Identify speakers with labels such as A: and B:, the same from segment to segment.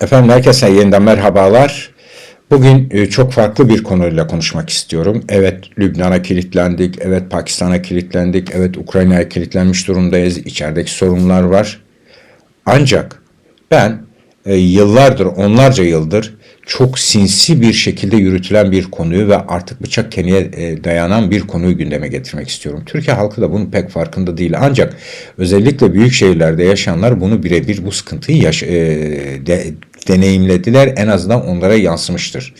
A: Efendim herkese yeniden merhabalar. Bugün e, çok farklı bir konuyla konuşmak istiyorum. Evet Lübnan'a kilitlendik, evet Pakistan'a kilitlendik, evet Ukrayna'ya kilitlenmiş durumdayız. İçerideki sorunlar var. Ancak ben e, yıllardır, onlarca yıldır çok sinsi bir şekilde yürütülen bir konuyu ve artık bıçak kemiğe e, dayanan bir konuyu gündeme getirmek istiyorum. Türkiye halkı da bunun pek farkında değil. Ancak özellikle büyük şehirlerde yaşayanlar bunu birebir bu sıkıntıyı yaş- de- deneyimlediler. En azından onlara yansımıştır.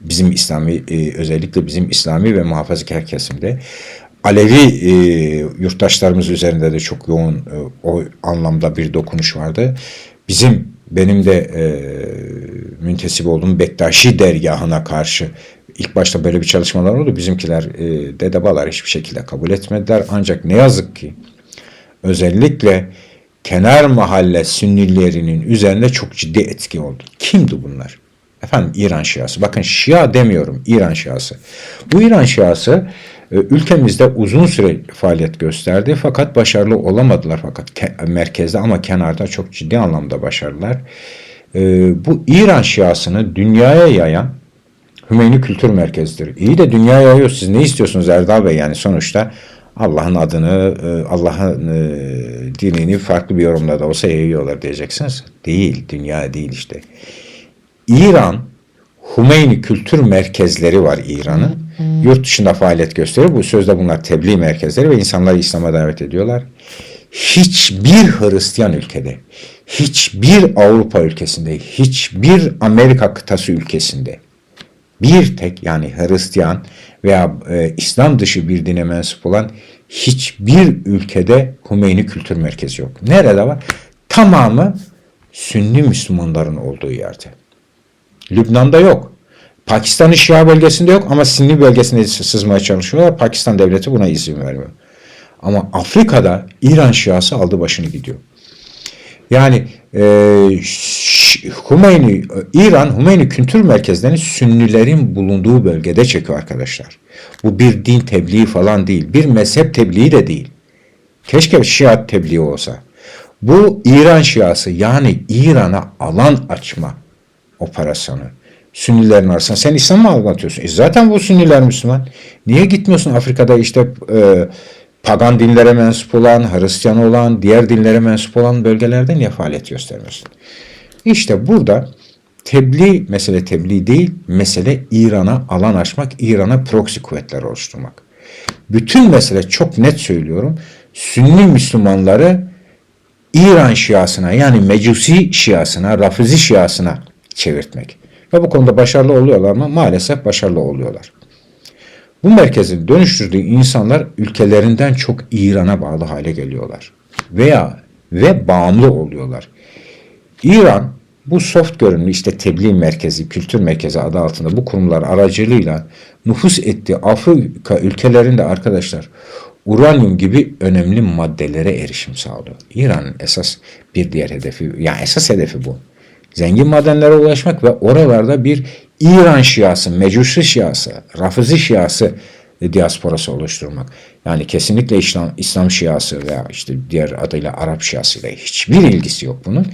A: Bizim İslami e, özellikle bizim İslami ve muhafazakar kesimde Alevi e, yurttaşlarımız üzerinde de çok yoğun e, o anlamda bir dokunuş vardı. Bizim benim de e, müntesip olduğum Bektaşi dergahına karşı ilk başta böyle bir çalışmalar oldu. Bizimkiler e, dedebalar hiçbir şekilde kabul etmediler. Ancak ne yazık ki özellikle kenar mahalle sünnilerinin üzerinde çok ciddi etki oldu. Kimdi bunlar? Efendim İran Şiası. Bakın Şia demiyorum İran Şiası. Bu İran Şiası e, ülkemizde uzun süre faaliyet gösterdi fakat başarılı olamadılar fakat ke- merkezde ama kenarda çok ciddi anlamda başarılılar. E, bu İran Şiasını dünyaya yayan Hümeyni Kültür Merkezi'dir. İyi de dünyaya yayıyor. Siz ne istiyorsunuz Erdal Bey? Yani sonuçta Allah'ın adını, e, Allah'ın e, dinini farklı bir yorumla da olsa yayıyorlar diyeceksiniz. Değil, dünya değil işte. İran, Hümeyni Kültür Merkezleri var İran'ın. Yurt dışında faaliyet gösteriyor. Bu sözde bunlar tebliğ merkezleri ve insanları İslam'a davet ediyorlar. Hiçbir Hristiyan ülkede, hiçbir Avrupa ülkesinde, hiçbir Amerika kıtası ülkesinde bir tek yani Hristiyan veya e, İslam dışı bir dine mensup olan hiçbir ülkede Hümeyni Kültür Merkezi yok. Nerede var? Tamamı Sünni Müslümanların olduğu yerde. Lübnan'da yok. Pakistan'ın Şia bölgesinde yok ama Sünni bölgesine sızmaya çalışıyorlar. Pakistan devleti buna izin vermiyor. Ama Afrika'da İran Şiası aldı başını gidiyor. Yani e, Hümeyni, İran Hümeyni kültür merkezlerini Sünnilerin bulunduğu bölgede çekiyor arkadaşlar. Bu bir din tebliği falan değil. Bir mezhep tebliği de değil. Keşke Şia tebliği olsa. Bu İran Şiası yani İran'a alan açma operasyonu. Sünnilerin arasında. Sen İslam mı anlatıyorsun? E zaten bu Sünniler Müslüman. Niye gitmiyorsun Afrika'da işte e, pagan dinlere mensup olan, Hristiyan olan, diğer dinlere mensup olan bölgelerde niye faaliyet göstermiyorsun? İşte burada tebliğ, mesele tebliğ değil, mesele İran'a alan açmak, İran'a proxy kuvvetler oluşturmak. Bütün mesele çok net söylüyorum. Sünni Müslümanları İran Şiasına yani Mecusi Şiasına, Rafizi Şiasına çevirtmek. Ve bu konuda başarılı oluyorlar mı? Maalesef başarılı oluyorlar. Bu merkezin dönüştürdüğü insanlar ülkelerinden çok İran'a bağlı hale geliyorlar. Veya ve bağımlı oluyorlar. İran bu soft görünümlü işte tebliğ merkezi, kültür merkezi adı altında bu kurumlar aracılığıyla nüfus ettiği Afrika ülkelerinde arkadaşlar uranyum gibi önemli maddelere erişim sağlıyor. İran'ın esas bir diğer hedefi, yani esas hedefi bu. Zengin madenlere ulaşmak ve oralarda bir İran Şiası, Mecusi Şiası, Rafizi Şiası diasporası oluşturmak. Yani kesinlikle İslam, İslam Şiası veya işte diğer adıyla Arap Şiası ile hiçbir ilgisi yok bunun.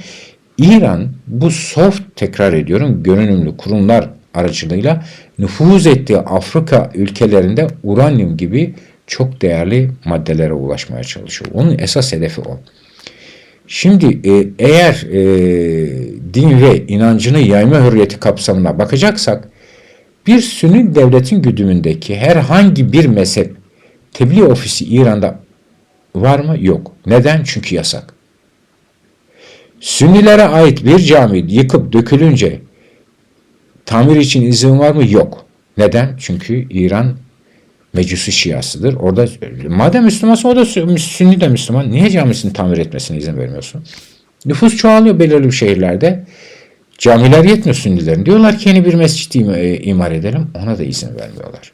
A: İran bu soft tekrar ediyorum görünümlü kurumlar aracılığıyla nüfuz ettiği Afrika ülkelerinde uranyum gibi çok değerli maddelere ulaşmaya çalışıyor. Onun esas hedefi o. Şimdi e, eğer e, din ve inancını yayma hürriyeti kapsamına bakacaksak bir Sünni devletin güdümündeki herhangi bir mezhep tebliğ ofisi İran'da var mı? Yok. Neden? Çünkü yasak. Sünnilere ait bir cami yıkıp dökülünce tamir için izin var mı? Yok. Neden? Çünkü İran Mecusi Şiasıdır. Orada madem Müslümansa o da Sünni de Müslüman. Niye camisini tamir etmesine izin vermiyorsun? Nüfus çoğalıyor belirli şehirlerde. Camiler yetmiyor Sünnilerin. Diyorlar ki yeni bir mescit im- imar edelim. Ona da izin vermiyorlar.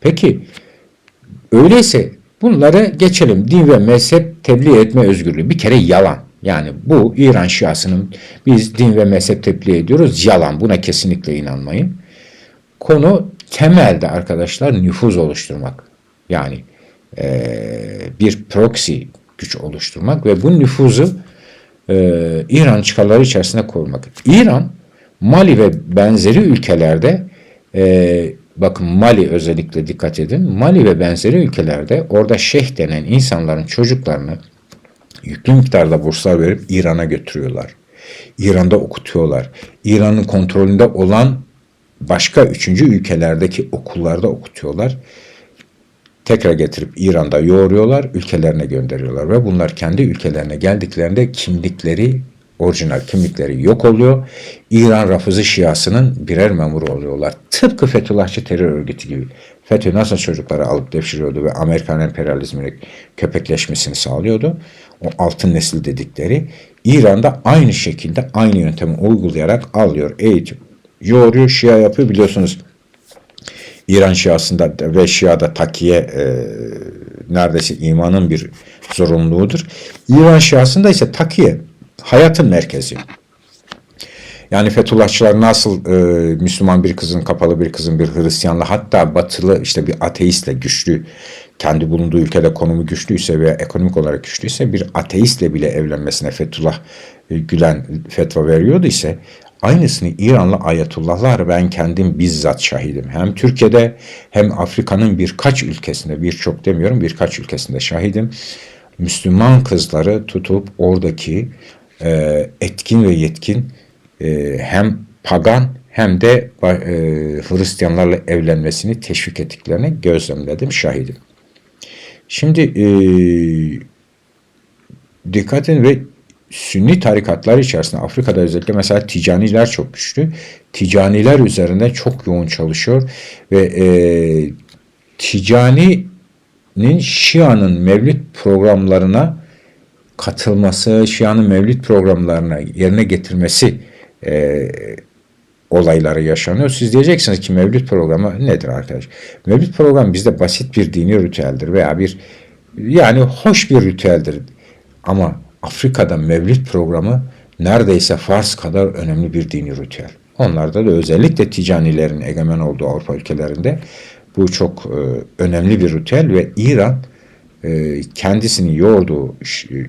A: Peki öyleyse bunları geçelim. Din ve mezhep tebliğ etme özgürlüğü bir kere yalan. Yani bu İran Şiasının biz din ve mezhep tebliğ ediyoruz. Yalan. Buna kesinlikle inanmayın. Konu temelde arkadaşlar nüfuz oluşturmak. Yani eee, bir proxy güç oluşturmak ve bu nüfuzu e, İran çıkarları içerisinde korumak. İran, Mali ve benzeri ülkelerde e, bakın Mali özellikle dikkat edin. Mali ve benzeri ülkelerde orada şeyh denen insanların çocuklarını yüklü miktarda burslar verip İran'a götürüyorlar. İran'da okutuyorlar. İran'ın kontrolünde olan başka üçüncü ülkelerdeki okullarda okutuyorlar. Tekrar getirip İran'da yoğuruyorlar, ülkelerine gönderiyorlar ve bunlar kendi ülkelerine geldiklerinde kimlikleri, orijinal kimlikleri yok oluyor. İran Rafızı Şiasının birer memuru oluyorlar. Tıpkı Fethullahçı terör örgütü gibi. FETÖ nasıl çocukları alıp devşiriyordu ve Amerikan emperyalizminin köpekleşmesini sağlıyordu. O altın nesil dedikleri. İran'da aynı şekilde aynı yöntemi uygulayarak alıyor, eğitiyor, yoğuruyor, Şia yapıyor biliyorsunuz. İran Şiasında ve Şia'da takiye e, neredeyse imanın bir zorunluluğudur. İran Şiasında ise takiye hayatın merkezi. Yani Fethullahçılar nasıl e, Müslüman bir kızın, kapalı bir kızın bir Hristiyanla hatta batılı işte bir ateistle güçlü, kendi bulunduğu ülkede konumu güçlüyse veya ekonomik olarak güçlüyse bir ateistle bile evlenmesine Fethullah e, Gülen fetva veriyordu ise aynısını İranlı ayatullahlar ben kendim bizzat şahidim. Hem Türkiye'de hem Afrika'nın birkaç ülkesinde birçok demiyorum birkaç ülkesinde şahidim. Müslüman kızları tutup oradaki e, etkin ve yetkin e, hem pagan hem de e, Hristiyanlarla evlenmesini teşvik ettiklerini gözlemledim, şahidim. Şimdi e, dikkat edin ve Sünni tarikatlar içerisinde Afrika'da özellikle mesela ticaniler çok güçlü. Ticaniler üzerinde çok yoğun çalışıyor ve e, Ticani'nin Şia'nın mevlid programlarına katılması, Şia'nın mevlid programlarına yerine getirmesi e, olayları yaşanıyor. Siz diyeceksiniz ki mevlid programı nedir arkadaş? Mevlid programı bizde basit bir dini ritüeldir veya bir yani hoş bir ritüeldir. Ama Afrika'da mevlid programı neredeyse Fars kadar önemli bir dini ritüel. Onlarda da özellikle ticanilerin egemen olduğu Avrupa ülkelerinde bu çok e, önemli bir ritüel ve İran e, kendisini yorduğu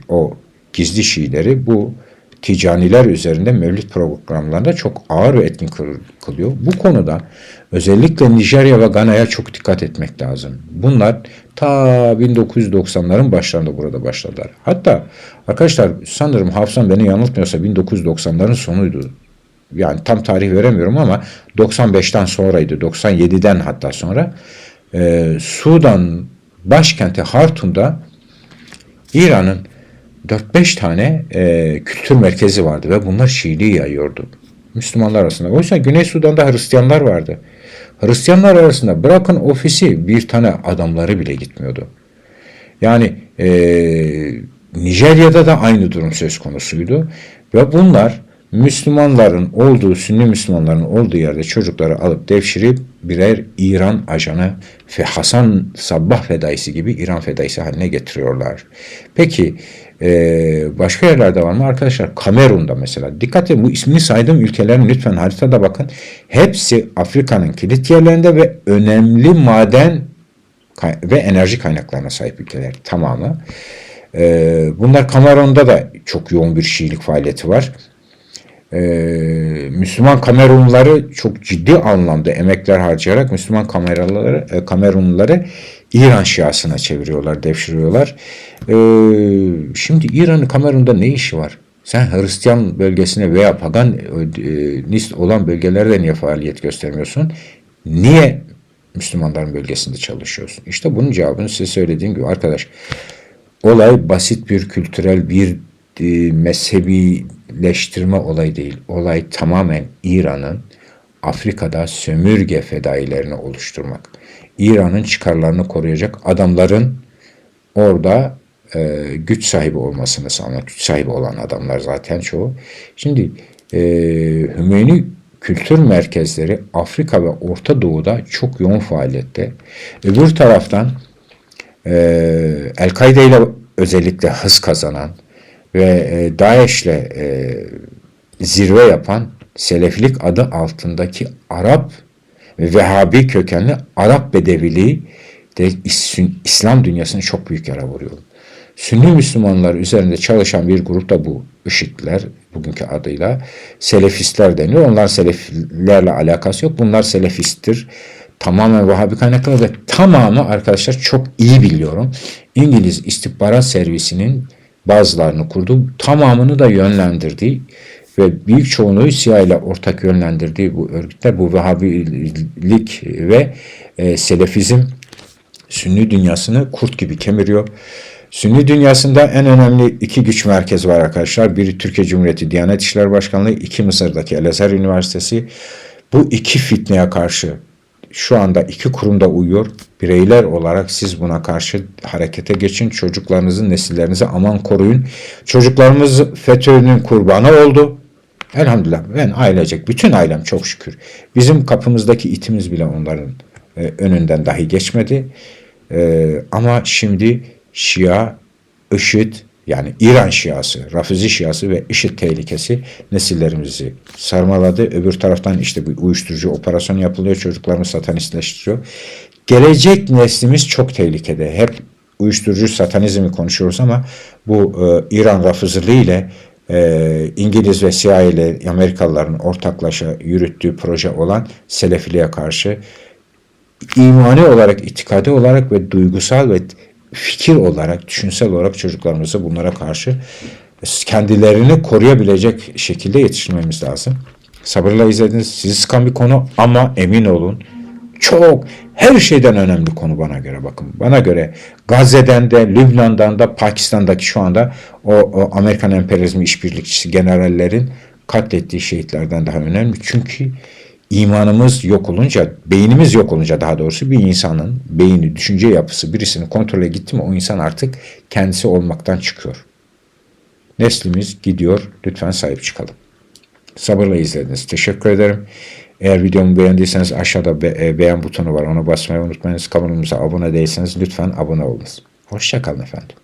A: o gizli Şiileri bu ticaniler üzerinde mevlid programlarında çok ağır ve etkin kılıyor. Bu konuda özellikle Nijerya ve Gana'ya çok dikkat etmek lazım. Bunlar ta 1990'ların başlarında burada başladılar. Hatta arkadaşlar sanırım hafızam beni yanıltmıyorsa 1990'ların sonuydu. Yani tam tarih veremiyorum ama 95'ten sonraydı. 97'den hatta sonra. Ee, Sudan başkenti Hartum'da İran'ın 4-5 tane e, kültür merkezi vardı ve bunlar Şiiliği yayıyordu. Müslümanlar arasında. Oysa Güney Sudan'da Hristiyanlar vardı. Hristiyanlar arasında bırakın ofisi bir tane adamları bile gitmiyordu. Yani e, Nijerya'da da aynı durum söz konusuydu. Ve bunlar Müslümanların olduğu, Sünni Müslümanların olduğu yerde çocukları alıp devşirip birer İran ajanı ve Hasan Sabbah fedaisi gibi İran fedaisi haline getiriyorlar. Peki ee, başka yerlerde var mı arkadaşlar? Kamerun'da mesela. Dikkat edin bu ismini saydığım ülkelerin lütfen haritada bakın. Hepsi Afrika'nın kilit yerlerinde ve önemli maden ve enerji kaynaklarına sahip ülkeler tamamı. Ee, bunlar Kamerun'da da çok yoğun bir Şiilik faaliyeti var. Ee, Müslüman Kamerunluları çok ciddi anlamda emekler harcayarak Müslüman Kamerunluları, e, Kamerunluları İran Şiasına çeviriyorlar, devşiriyorlar. Ee, şimdi İran'ın Kamerun'da ne işi var? Sen Hristiyan bölgesine veya paganist olan bölgelerde niye faaliyet göstermiyorsun? Niye Müslümanların bölgesinde çalışıyorsun? İşte bunun cevabını size söylediğim gibi arkadaş. Olay basit bir kültürel bir e, mezhebileştirme olayı değil. Olay tamamen İran'ın Afrika'da sömürge fedailerini oluşturmak. İran'ın çıkarlarını koruyacak adamların orada e, güç sahibi olmasını sağlamak. Güç sahibi olan adamlar zaten çoğu. Şimdi e, Hümeyni kültür merkezleri Afrika ve Orta Doğu'da çok yoğun faaliyette. Öbür taraftan e, El-Kaide ile özellikle hız kazanan ve e, DAEŞ'le e, zirve yapan Selefilik adı altındaki Arap Vehhabi kökenli Arap Bedeviliği de İslam dünyasına çok büyük yara vuruyor. Sünni Müslümanlar üzerinde çalışan bir grup da bu IŞİD'ler bugünkü adıyla Selefistler deniyor. Onlar Selefilerle alakası yok. Bunlar Selefisttir. Tamamen Vahabi kaynaklı ve tamamı arkadaşlar çok iyi biliyorum. İngiliz istihbarat servisinin bazılarını kurdu. Tamamını da yönlendirdiği ve büyük çoğunluğu CIA ile ortak yönlendirdiği bu örgütler bu Vehhabilik ve e, Selefizm Sünni dünyasını kurt gibi kemiriyor. Sünni dünyasında en önemli iki güç merkezi var arkadaşlar. Biri Türkiye Cumhuriyeti Diyanet İşleri Başkanlığı, iki Mısır'daki El Azhar Üniversitesi. Bu iki fitneye karşı şu anda iki kurumda uyuyor. Bireyler olarak siz buna karşı harekete geçin. Çocuklarınızı, nesillerinizi aman koruyun. Çocuklarımız FETÖ'nün kurbanı oldu. Elhamdülillah ben ailecek, bütün ailem çok şükür. Bizim kapımızdaki itimiz bile onların e, önünden dahi geçmedi. E, ama şimdi Şia, IŞİD yani İran Şiası, Rafizi Şiası ve IŞİD tehlikesi nesillerimizi sarmaladı. Öbür taraftan işte bu uyuşturucu operasyon yapılıyor. Çocuklarımız satanistleştiriyor. Gelecek neslimiz çok tehlikede. Hep uyuşturucu satanizmi konuşuyoruz ama bu e, İran Rafiziliği ile e, İngiliz ve CIA ile Amerikalıların ortaklaşa yürüttüğü proje olan Selefiliğe karşı imani olarak, itikadi olarak ve duygusal ve fikir olarak, düşünsel olarak çocuklarımızı bunlara karşı kendilerini koruyabilecek şekilde yetiştirmemiz lazım. Sabırla izlediniz. Sizi sıkan bir konu ama emin olun çok her şeyden önemli konu bana göre bakın. Bana göre Gazze'den de, Lübnan'dan da, Pakistan'daki şu anda o, o Amerikan emperyalizmi işbirlikçisi generallerin katlettiği şehitlerden daha önemli. Çünkü imanımız yok olunca, beynimiz yok olunca daha doğrusu bir insanın beyni, düşünce yapısı birisinin kontrole gitti mi o insan artık kendisi olmaktan çıkıyor. Neslimiz gidiyor. Lütfen sahip çıkalım. Sabırla izlediniz. Teşekkür ederim. Eğer videomu beğendiyseniz aşağıda be- e, beğen butonu var. Ona basmayı unutmayınız. Kanalımıza abone değilseniz lütfen abone olunuz. Hoşçakalın efendim.